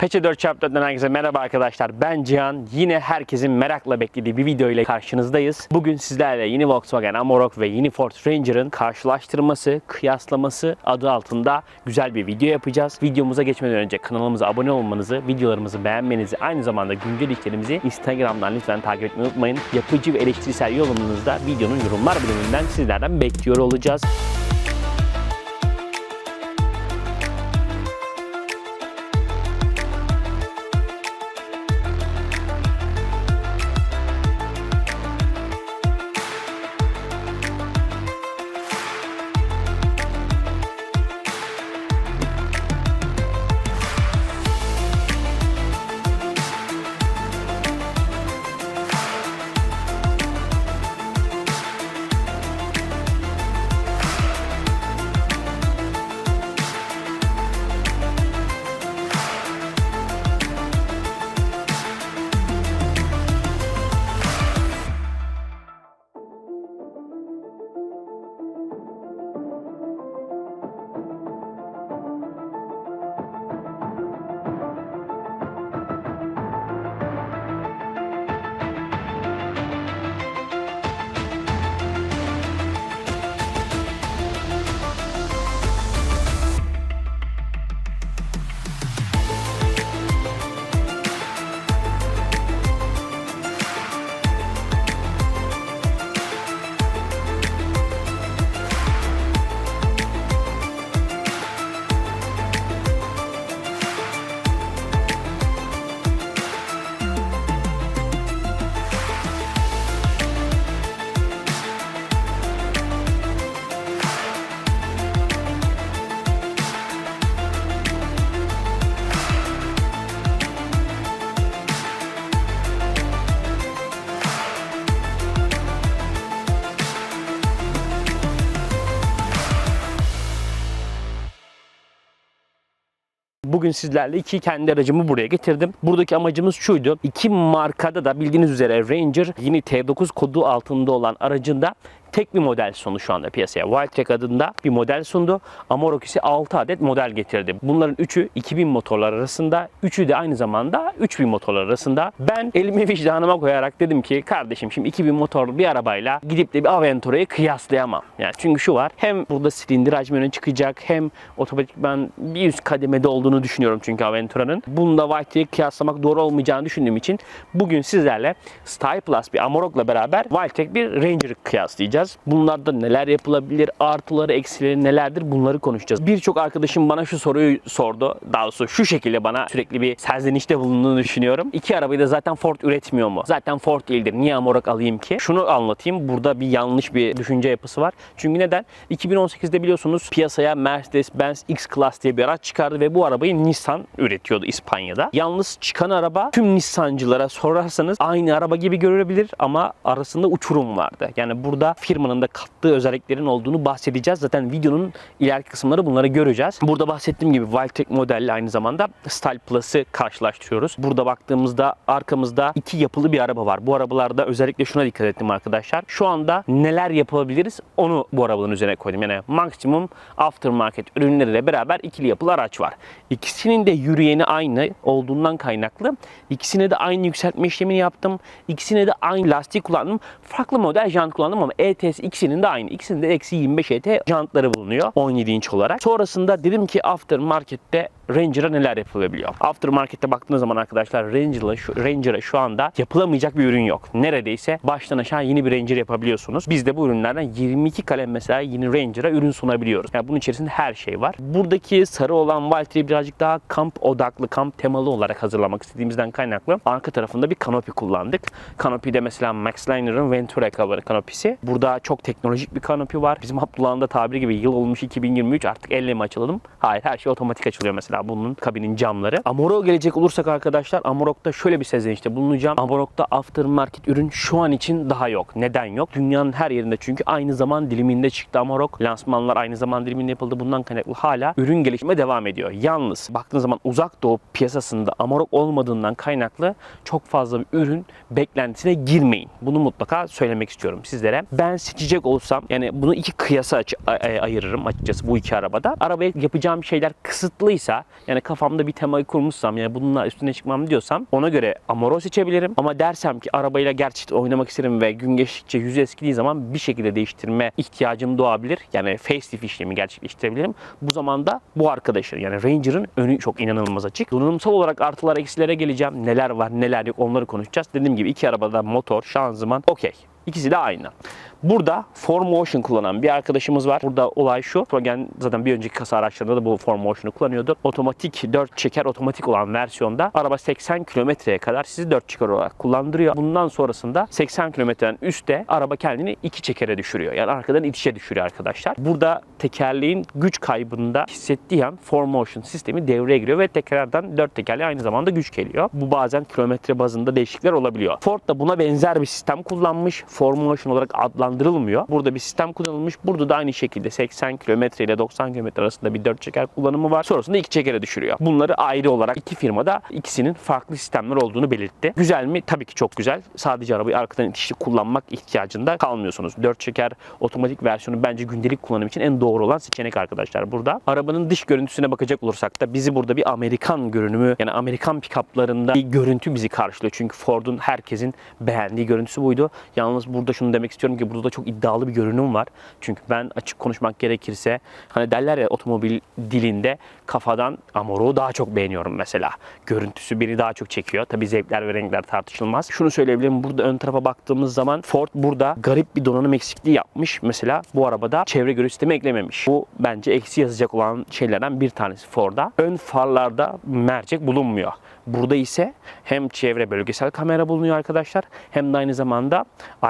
Peçe 4x4'ten herkese merhaba arkadaşlar. Ben Cihan. Yine herkesin merakla beklediği bir video ile karşınızdayız. Bugün sizlerle yeni Volkswagen Amarok ve yeni Ford Ranger'ın karşılaştırması, kıyaslaması adı altında güzel bir video yapacağız. Videomuza geçmeden önce kanalımıza abone olmanızı, videolarımızı beğenmenizi, aynı zamanda güncel içeriklerimizi Instagram'dan lütfen takip etmeyi unutmayın. Yapıcı ve eleştirisel yorumunuzu da videonun yorumlar bölümünden sizlerden bekliyor olacağız. Bugün sizlerle iki kendi aracımı buraya getirdim. Buradaki amacımız şuydu. İki markada da bildiğiniz üzere Ranger yeni T9 kodu altında olan aracında tek bir model sundu şu anda piyasaya. Wildtrak adında bir model sundu. Amarok ise 6 adet model getirdi. Bunların 3'ü 2000 motorlar arasında, 3'ü de aynı zamanda 3000 motorlar arasında. Ben elimi vicdanıma koyarak dedim ki kardeşim şimdi 2000 motorlu bir arabayla gidip de bir Aventura'yı kıyaslayamam. Yani çünkü şu var. Hem burada silindir hacmi öne çıkacak hem otomatikman bir üst kademede olduğunu düşünüyorum çünkü Aventura'nın. Bunda Wildtrak'ı kıyaslamak doğru olmayacağını düşündüğüm için bugün sizlerle Style Plus bir Amarok'la beraber Wildtrak bir Ranger'ı kıyaslayacağız. Bunlarda neler yapılabilir, artıları, eksileri nelerdir bunları konuşacağız. Birçok arkadaşım bana şu soruyu sordu. Daha doğrusu şu şekilde bana sürekli bir serzenişte bulunduğunu düşünüyorum. İki arabayı da zaten Ford üretmiyor mu? Zaten Ford değildir. Niye Amarok alayım ki? Şunu anlatayım. Burada bir yanlış bir düşünce yapısı var. Çünkü neden? 2018'de biliyorsunuz piyasaya Mercedes-Benz X-Class diye bir araç çıkardı ve bu arabayı Nissan üretiyordu İspanya'da. Yalnız çıkan araba tüm Nissancılara sorarsanız aynı araba gibi görülebilir ama arasında uçurum vardı. Yani burada firmanın da kattığı özelliklerin olduğunu bahsedeceğiz. Zaten videonun ileriki kısımları bunları göreceğiz. Burada bahsettiğim gibi Wildtrak modelle aynı zamanda Style Plus'ı karşılaştırıyoruz. Burada baktığımızda arkamızda iki yapılı bir araba var. Bu arabalarda özellikle şuna dikkat ettim arkadaşlar. Şu anda neler yapabiliriz onu bu arabaların üzerine koydum. Yani maksimum aftermarket ürünleriyle beraber ikili yapılı araç var. İkisinin de yürüyeni aynı olduğundan kaynaklı. İkisine de aynı yükseltme işlemini yaptım. İkisine de aynı lastik kullandım. Farklı model jant kullandım ama ETS ikisinin de aynı. İkisinin de eksi 25 ET jantları bulunuyor 17 inç olarak. Sonrasında dedim ki aftermarket'te Ranger'a neler yapılabiliyor? Aftermarket'te baktığınız zaman arkadaşlar Ranger'a şu, Ranger'a şu anda yapılamayacak bir ürün yok. Neredeyse baştan aşağı yeni bir Ranger yapabiliyorsunuz. Biz de bu ürünlerden 22 kalem mesela yeni Ranger'a ürün sunabiliyoruz. Yani bunun içerisinde her şey var. Buradaki sarı olan Valtry'i birazcık daha kamp odaklı, kamp temalı olarak hazırlamak istediğimizden kaynaklı arka tarafında bir kanopi kullandık. Kanopide mesela Max Liner'ın Ventura kanopisi. Burada çok teknolojik bir kanopi var. Bizim Abdullah'ın da tabiri gibi yıl olmuş 2023 artık elle mi açılalım? Hayır her şey otomatik açılıyor mesela bunun kabinin camları. Amarok'a gelecek olursak arkadaşlar Amarok'ta şöyle bir sezenişte bulunacağım. Amarok'ta aftermarket ürün şu an için daha yok. Neden yok? Dünyanın her yerinde çünkü aynı zaman diliminde çıktı Amarok. Lansmanlar aynı zaman diliminde yapıldı. Bundan kaynaklı hala ürün gelişime devam ediyor. Yalnız baktığınız zaman uzak doğu piyasasında Amarok olmadığından kaynaklı çok fazla bir ürün beklentisine girmeyin. Bunu mutlaka söylemek istiyorum sizlere. Ben seçecek olsam yani bunu iki kıyasa ayırırım açıkçası bu iki arabada. Arabaya yapacağım şeyler kısıtlıysa yani kafamda bir temayı kurmuşsam yani bununla üstüne çıkmam diyorsam ona göre Amaro seçebilirim. Ama dersem ki arabayla gerçekten oynamak isterim ve gün geçtikçe yüzü eskidiği zaman bir şekilde değiştirme ihtiyacım doğabilir. Yani facelift işlemi gerçekleştirebilirim. Bu zaman da bu arkadaşın yani Ranger'ın önü çok inanılmaz açık. Donanımsal olarak artılar eksilere geleceğim. Neler var neler yok onları konuşacağız. Dediğim gibi iki arabada motor, şanzıman okey. İkisi de aynı. Burada 4Motion kullanan bir arkadaşımız var. Burada olay şu. Volkswagen zaten bir önceki kasa araçlarında da bu 4Motion'u kullanıyordu. Otomatik 4 çeker otomatik olan versiyonda araba 80 kilometreye kadar sizi 4 çeker olarak kullandırıyor. Bundan sonrasında 80 kilometreden üstte araba kendini 2 çekere düşürüyor. Yani arkadan itişe düşürüyor arkadaşlar. Burada tekerleğin güç kaybında hissettiği an 4Motion sistemi devreye giriyor ve tekrardan 4 tekerleğe aynı zamanda güç geliyor. Bu bazen kilometre bazında değişiklikler olabiliyor. Ford da buna benzer bir sistem kullanmış. 4Motion olarak adlandırılmıyor. Burada bir sistem kullanılmış. Burada da aynı şekilde 80 km ile 90 km arasında bir 4 çeker kullanımı var. Sonrasında 2 çekere düşürüyor. Bunları ayrı olarak iki firmada ikisinin farklı sistemler olduğunu belirtti. Güzel mi? Tabii ki çok güzel. Sadece arabayı arkadan itişli kullanmak ihtiyacında kalmıyorsunuz. 4 çeker otomatik versiyonu bence gündelik kullanım için en doğru olan seçenek arkadaşlar burada. Arabanın dış görüntüsüne bakacak olursak da bizi burada bir Amerikan görünümü yani Amerikan pick-up'larında bir görüntü bizi karşılıyor. Çünkü Ford'un herkesin beğendiği görüntüsü buydu. Yalnız burada şunu demek istiyorum ki burada da çok iddialı bir görünüm var. Çünkü ben açık konuşmak gerekirse hani derler ya otomobil dilinde kafadan Amoro'yu daha çok beğeniyorum mesela. Görüntüsü beni daha çok çekiyor. Tabii zevkler ve renkler tartışılmaz. Şunu söyleyebilirim. Burada ön tarafa baktığımız zaman Ford burada garip bir donanım eksikliği yapmış. Mesela bu arabada çevre görüş sistemi eklememiş. Bu bence eksi yazacak olan şeylerden bir tanesi Ford'a. Ön farlarda mercek bulunmuyor. Burada ise hem çevre bölgesel kamera bulunuyor arkadaşlar hem de aynı zamanda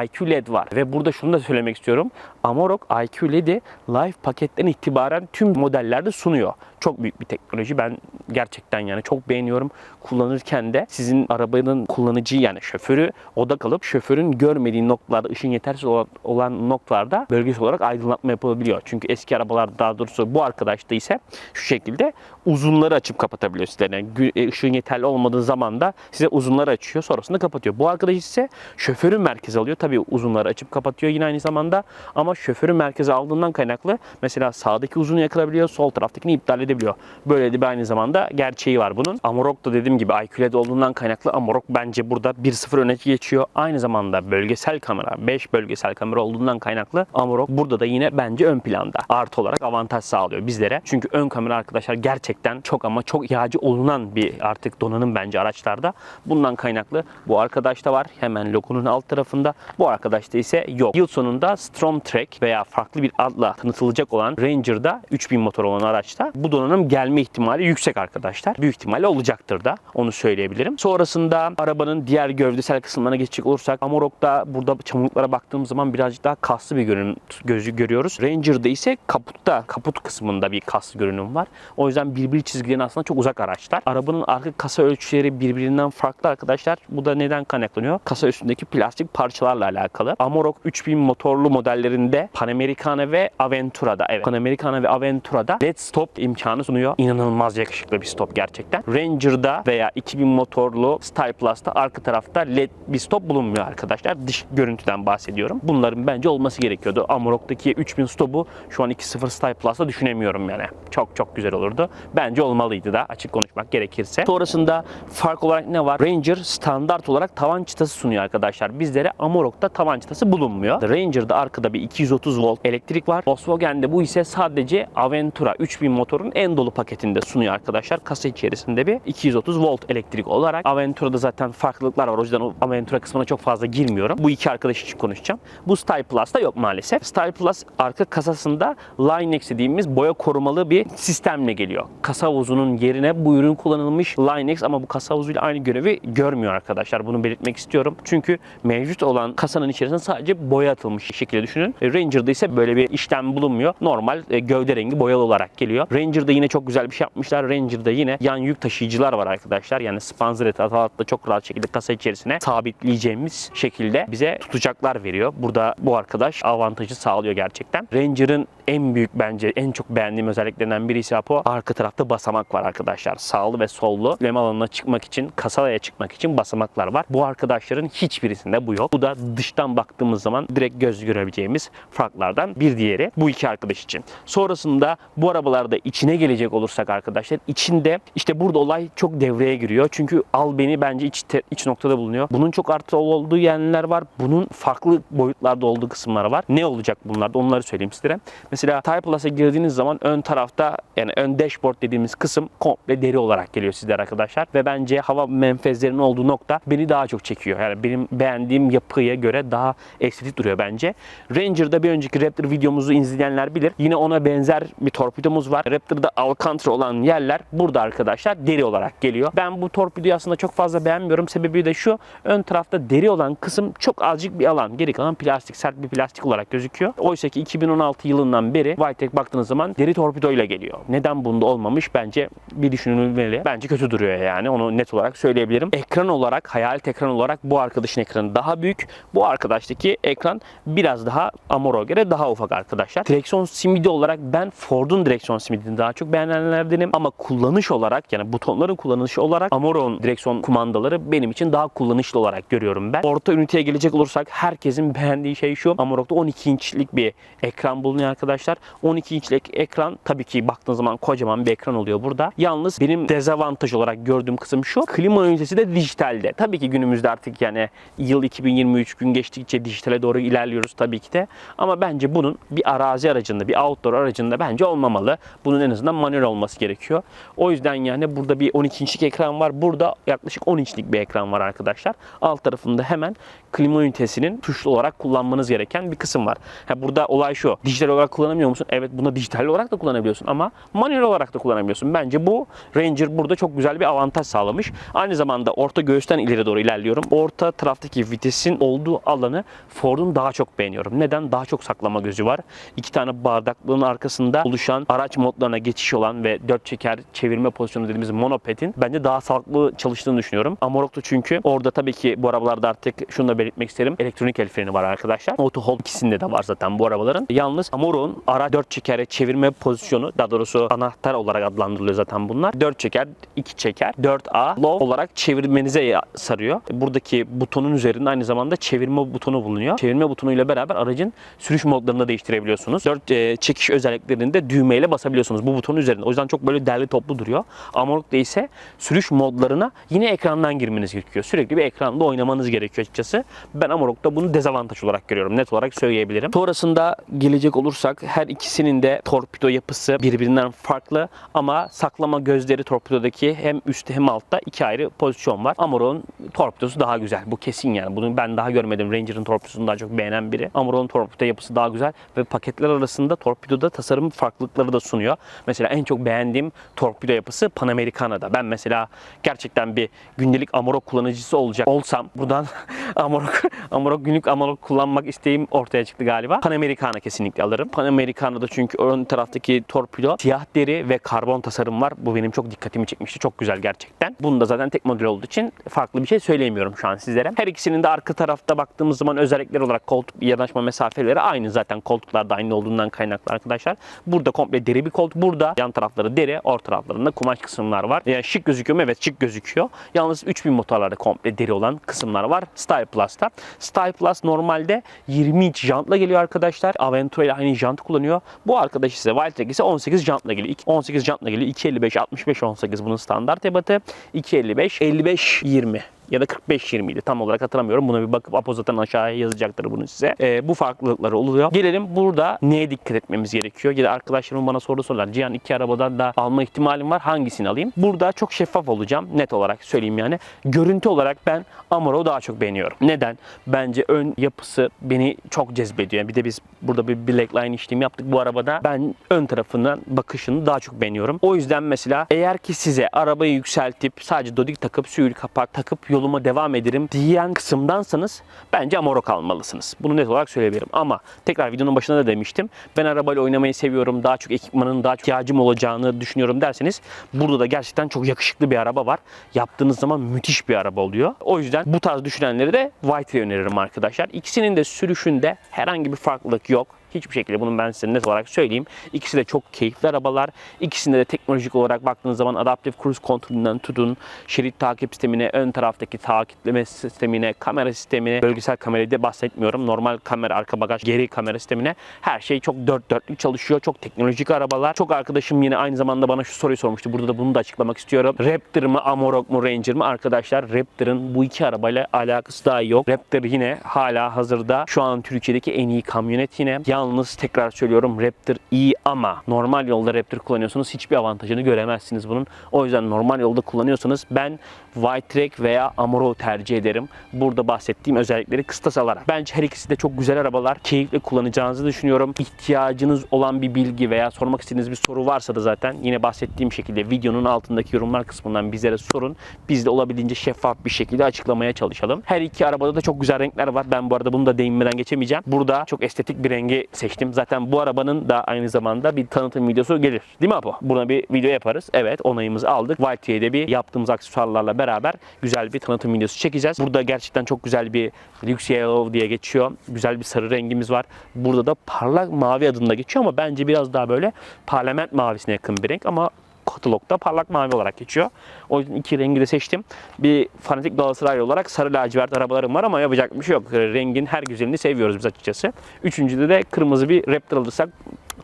IQ LED var. Ve burada şunu da söylemek istiyorum. Amarok IQ LED'i Live paketten itibaren tüm modellerde sunuyor. Çok büyük bir teknoloji. Ben gerçekten yani çok beğeniyorum. Kullanırken de sizin arabanın kullanıcı yani şoförü odak alıp şoförün görmediği noktalarda ışın yetersiz olan, noktalarda bölgesel olarak aydınlatma yapılabiliyor. Çünkü eski arabalar daha doğrusu bu arkadaşta ise şu şekilde uzunları açıp kapatabiliyor sizlere. Yani e, ışığın yeterli olmadığı zaman da size uzunları açıyor sonrasında kapatıyor. Bu arkadaş ise şoförü merkeze alıyor. Tabii uzunları açıp kapatıyor yine aynı zamanda ama şoförü merkeze aldığından kaynaklı mesela sağdaki uzunu yakılabiliyor, sol taraftakini iptal edebiliyor. Böyle de aynı zamanda gerçeği var bunun. Amarok da dediğim gibi IQLED olduğundan kaynaklı Amarok bence burada 1-0 öne geçiyor. Aynı zamanda bölgesel kamera, 5 bölgesel kamera olduğundan kaynaklı Amarok burada da yine bence ön planda. Artı olarak avantaj sağlıyor bizlere. Çünkü ön kamera arkadaşlar gerçekten çok ama çok ihtiyacı olunan bir artık donanım bence araçlarda. Bundan kaynaklı bu arkadaşta var. Hemen logonun alt tarafında. Bu arkadaşta ise yok. Yıl sonunda Stromtrek veya farklı bir adla tanıtılacak olan Ranger'da 3000 motor olan araçta bu donanım gelme ihtimali yüksek arkadaşlar. Büyük ihtimalle olacaktır da onu söyleyebilirim. Sonrasında arabanın diğer gövdesel kısımlarına geçecek olursak Amarok'ta burada çamurluklara baktığımız zaman birazcık daha kaslı bir görünüm gözü görüyoruz. Ranger'da ise kaputta, kaput kısmında bir kaslı görünüm var. O yüzden birbiri çizgilerine aslında çok uzak araçlar. Arabanın arka kasa ölçüleri birbirinden farklı arkadaşlar. Bu da neden kaynaklanıyor? Kasa üstündeki plastik parçalarla alakalı. Amarok 3000 motorlu modellerinde Panamericana ve Aventura'da evet Panamericana ve Aventura'da LED stop imkanı sunuyor. İnanılmaz yakışıklı bir stop gerçekten. Ranger'da veya 2000 motorlu Style Plus'ta arka tarafta LED bir stop bulunmuyor arkadaşlar. Dış görüntüden bahsediyorum. Bunların bence olması gerekiyordu. Amarok'taki 3000 stopu şu an 2.0 Style Plus'ta düşünemiyorum yani. Çok çok güzel olurdu. Bence olmalıydı da açık konuşmak gerekirse. Sonrasında fark olarak ne var? Ranger standart olarak tavan çıtası sunuyor arkadaşlar. Bizlere Amarok'ta tavan çıtası bulunmuyor. Ranger'da arkada bir 230 volt elektrik var. Volkswagen'de bu ise sadece Aventura 3000 motorun en dolu paketinde sunuyor arkadaşlar. Kasa içerisinde bir 230 volt elektrik olarak. Aventura'da zaten farklılıklar var. O yüzden o Aventura kısmına çok fazla girmiyorum. Bu iki arkadaş için konuşacağım. Bu Style Plus'ta yok maalesef. Style Plus arka kasasında Linex dediğimiz boya korumalı bir sistemle geliyor. Kasa havuzunun yerine bu ürün kullanılmış Linex ama bu kasa havuzuyla aynı görevi görmüyor arkadaşlar. Bunu belirtmek istiyorum. Çünkü mevcut olan kasanın içerisinde sadece boya atılmış şekilde düşünün. E, Ranger'da ise böyle bir işlem bulunmuyor. Normal e, gövde rengi boyalı olarak geliyor. Ranger'da yine çok güzel bir şey yapmışlar. Ranger'da yine yan yük taşıyıcılar var arkadaşlar. Yani Spanzeret atalatla çok rahat şekilde kasa içerisine sabitleyeceğimiz şekilde bize tutacaklar veriyor. Burada bu arkadaş avantajı sağlıyor gerçekten. Ranger'ın en büyük bence en çok beğendiğim özelliklerinden birisi Apo. Arka tarafta basamak var arkadaşlar. Sağlı ve sollu yükleme alanına çıkmak için, kasaya çıkmak için basamaklar var. Bu arkadaşların hiçbirisinde bu yok. Bu da dıştan baktığımız zaman direkt göz görebileceğimiz farklardan bir diğeri bu iki arkadaş için. Sonrasında bu arabalarda içine gelecek olursak arkadaşlar içinde işte burada olay çok devreye giriyor. Çünkü al beni bence iç, te- iç noktada bulunuyor. Bunun çok artı olduğu yerler var. Bunun farklı boyutlarda olduğu kısımlar var. Ne olacak bunlarda onları söyleyeyim sizlere. Mesela Type Plus'a girdiğiniz zaman ön tarafta yani ön dashboard dediğimiz kısım komple deri olarak geliyor sizlere arkadaşlar. Ve bence hava menfezlerinin olduğu nokta beni daha çok çekiyor. Yani benim beğendiğim yapıya göre daha estetik duruyor bence. Ranger'da bir önceki Raptor videomuzu izleyenler bilir. Yine ona benzer bir torpidomuz var. Raptor'da Alcantara olan yerler burada arkadaşlar deri olarak geliyor. Ben bu torpidoyu aslında çok fazla beğenmiyorum. Sebebi de şu. Ön tarafta deri olan kısım çok azıcık bir alan. Geri kalan plastik, sert bir plastik olarak gözüküyor. Oysa ki 2016 yılından beri Vitek baktığınız zaman deri torpidoyla geliyor. Neden bunda olmamış? Bence bir düşünülmeli. Bence kötü duruyor. Onu net olarak söyleyebilirim. Ekran olarak, hayalet ekran olarak bu arkadaşın ekranı daha büyük. Bu arkadaştaki ekran biraz daha Amor'a göre daha ufak arkadaşlar. Direksiyon simidi olarak ben Ford'un direksiyon simidini daha çok beğenenlerdenim. Ama kullanış olarak yani butonların kullanışı olarak Amoron direksiyon kumandaları benim için daha kullanışlı olarak görüyorum ben. Orta üniteye gelecek olursak herkesin beğendiği şey şu. Amarok'ta 12 inçlik bir ekran bulunuyor arkadaşlar. 12 inçlik ekran tabii ki baktığınız zaman kocaman bir ekran oluyor burada. Yalnız benim dezavantaj olarak gördüğüm kısım şu. Klima ünitesi de dijitalde. Tabii ki günümüzde artık yani yıl 2023 gün geçtikçe dijitale doğru ilerliyoruz tabii ki de. Ama bence bunun bir arazi aracında, bir outdoor aracında bence olmamalı. Bunun en azından manuel olması gerekiyor. O yüzden yani burada bir 12 inçlik ekran var. Burada yaklaşık 10 inçlik bir ekran var arkadaşlar. Alt tarafında hemen klima ünitesinin tuşlu olarak kullanmanız gereken bir kısım var. Ha, burada olay şu. Dijital olarak kullanamıyor musun? Evet bunda dijital olarak da kullanabiliyorsun ama manuel olarak da kullanabiliyorsun. Bence bu Ranger burada çok güzel bir avantaj sağlamış. Aynı zamanda orta göğüsten ileri doğru ilerliyorum. Orta taraftaki vitesin olduğu alanı Ford'un daha çok beğeniyorum. Neden? Daha çok saklama gözü var. İki tane bardaklığın arkasında oluşan araç modlarına geçiş olan ve dört çeker çevirme pozisyonu dediğimiz monopedin bence daha sağlıklı çalıştığını düşünüyorum. Amarok'ta çünkü orada tabii ki bu arabalarda artık şunu da belirtmek isterim. Elektronik el freni var arkadaşlar. Auto hold ikisinde de var zaten bu arabaların. Yalnız Amarok'un ara dört çekere çevirme pozisyonu daha doğrusu anahtar olarak adlandırılıyor zaten bunlar. 4 çeker, 2 çeker, 4A low olarak çevirmenize sarıyor. Buradaki butonun üzerinde aynı zamanda çevirme butonu bulunuyor. Çevirme butonuyla beraber aracın sürüş modlarını da değiştirebiliyorsunuz. 4 çekiş özelliklerini de düğmeyle basabiliyorsunuz bu butonun üzerinde. O yüzden çok böyle derli toplu duruyor. Amarok'ta ise sürüş modlarına yine ekrandan girmeniz gerekiyor. Sürekli bir ekranda oynamanız gerekiyor açıkçası. Ben Amarok'ta bunu dezavantaj olarak görüyorum. Net olarak söyleyebilirim. Sonrasında gelecek olursak her ikisinin de torpido yapısı birbirinden farklı ama saklama gözleri torpidodaki hem üstte hem altta iki ayrı pozisyon var. Amarok'un torpidosu daha güzel. Bu kesin yani. Bunu ben daha görmedim. Ranger'ın torpidosunu daha çok beğenen biri. Amarok'un torpido yapısı daha güzel ve paketler arasında torpidoda tasarım farklılıkları da sunuyor. Mesela en çok beğendiğim torpido yapısı Panamericana'da. Ben mesela gerçekten bir gündelik Amarok kullanıcısı olacak olsam buradan Amarok, Amarok günlük Amarok kullanmak isteğim ortaya çıktı galiba. Panamericana kesinlikle alırım. Panamericana'da çünkü ön taraftaki torpido siyah deri ve karbon tasarım var. Bu benim çok dikkatimi çekmişti. Çok güzel gerçekten. Bunu da zaten tek model olduğu için farklı bir şey söyleyemiyorum şu an sizlere. Her ikisinin de arka tarafta baktığımız zaman özellikler olarak koltuk yanaşma mesafeleri aynı zaten koltuklar da aynı olduğundan kaynaklı arkadaşlar. Burada komple deri bir koltuk. Burada yan tarafları deri, orta taraflarında kumaş kısımlar var. Yani şık gözüküyor mu? Evet şık gözüküyor. Yalnız 3000 motorlarda komple deri olan kısımlar var. Style Plus'ta. Style Plus normalde 20 inç jantla geliyor arkadaşlar. Aventura ile aynı jant kullanıyor. Bu arkadaş ise Wildtrak ise 18 jantla geliyor. İki- 18 jantla geliyor. 255 65 18 bunun standart ebatı. 255 55 20 ya da 45-20 idi. Tam olarak hatırlamıyorum. Buna bir bakıp Apo zaten aşağıya yazacaktır bunu size. Ee, bu farklılıkları oluyor. Gelelim burada neye dikkat etmemiz gerekiyor? Ya da arkadaşlarım bana soru sorular. Cihan iki arabadan da alma ihtimalim var. Hangisini alayım? Burada çok şeffaf olacağım. Net olarak söyleyeyim yani. Görüntü olarak ben Amarok'u daha çok beğeniyorum. Neden? Bence ön yapısı beni çok cezbediyor. Yani bir de biz burada bir blackline işlemi yaptık bu arabada. Ben ön tarafından bakışını daha çok beğeniyorum. O yüzden mesela eğer ki size arabayı yükseltip sadece dodik takıp suyul kapak takıp yoluma devam ederim diyen kısımdansanız bence Amarok almalısınız. Bunu net olarak söyleyebilirim. Ama tekrar videonun başında da demiştim. Ben arabayla oynamayı seviyorum. Daha çok ekipmanın daha çok ihtiyacım olacağını düşünüyorum derseniz burada da gerçekten çok yakışıklı bir araba var. Yaptığınız zaman müthiş bir araba oluyor. O yüzden bu tarz düşünenleri de White'e öneririm arkadaşlar. İkisinin de sürüşünde herhangi bir farklılık yok. Hiçbir şekilde bunu ben size net olarak söyleyeyim. İkisi de çok keyifli arabalar. İkisinde de teknolojik olarak baktığınız zaman adaptif cruise kontrolünden tutun, şerit takip sistemine, ön taraftaki takipleme sistemine, kamera sistemine, bölgesel kamerayı da bahsetmiyorum. Normal kamera, arka bagaj, geri kamera sistemine her şey çok dört dörtlük çalışıyor. Çok teknolojik arabalar. Çok arkadaşım yine aynı zamanda bana şu soruyu sormuştu. Burada da bunu da açıklamak istiyorum. Raptor mı, Amarok mu, Ranger mi? Arkadaşlar Raptor'ın bu iki arabayla alakası daha yok. Raptor yine hala hazırda şu an Türkiye'deki en iyi kamyonet yine. Yalnız tekrar söylüyorum Raptor iyi ama normal yolda Raptor kullanıyorsanız hiçbir avantajını göremezsiniz bunun. O yüzden normal yolda kullanıyorsanız ben White veya Amarok tercih ederim. Burada bahsettiğim özellikleri kıstas alarak. Bence her ikisi de çok güzel arabalar. Keyifle kullanacağınızı düşünüyorum. İhtiyacınız olan bir bilgi veya sormak istediğiniz bir soru varsa da zaten yine bahsettiğim şekilde videonun altındaki yorumlar kısmından bizlere sorun. Biz de olabildiğince şeffaf bir şekilde açıklamaya çalışalım. Her iki arabada da çok güzel renkler var. Ben bu arada bunu da değinmeden geçemeyeceğim. Burada çok estetik bir rengi seçtim. Zaten bu arabanın da aynı zamanda bir tanıtım videosu gelir. Değil mi Apo? Buna bir video yaparız. Evet onayımızı aldık. White'ye bir yaptığımız aksesuarlarla beraber güzel bir tanıtım videosu çekeceğiz. Burada gerçekten çok güzel bir Lux Yellow diye geçiyor. Güzel bir sarı rengimiz var. Burada da parlak mavi adında geçiyor ama bence biraz daha böyle parlament mavisine yakın bir renk ama katalogda parlak mavi olarak geçiyor. O yüzden iki rengi de seçtim. Bir fanatik Galatasaray olarak sarı lacivert arabalarım var ama yapacak bir şey yok. Rengin her güzelini seviyoruz biz açıkçası. Üçüncüde de kırmızı bir Raptor alırsak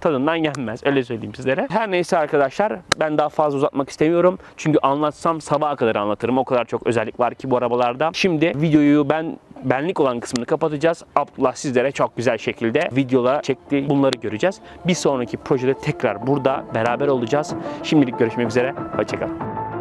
tadından yenmez. Öyle söyleyeyim sizlere. Her neyse arkadaşlar ben daha fazla uzatmak istemiyorum. Çünkü anlatsam sabaha kadar anlatırım. O kadar çok özellik var ki bu arabalarda. Şimdi videoyu ben benlik olan kısmını kapatacağız. Abdullah sizlere çok güzel şekilde videolar çekti. Bunları göreceğiz. Bir sonraki projede tekrar burada beraber olacağız. Şimdilik görüşmek üzere. Hoşçakalın.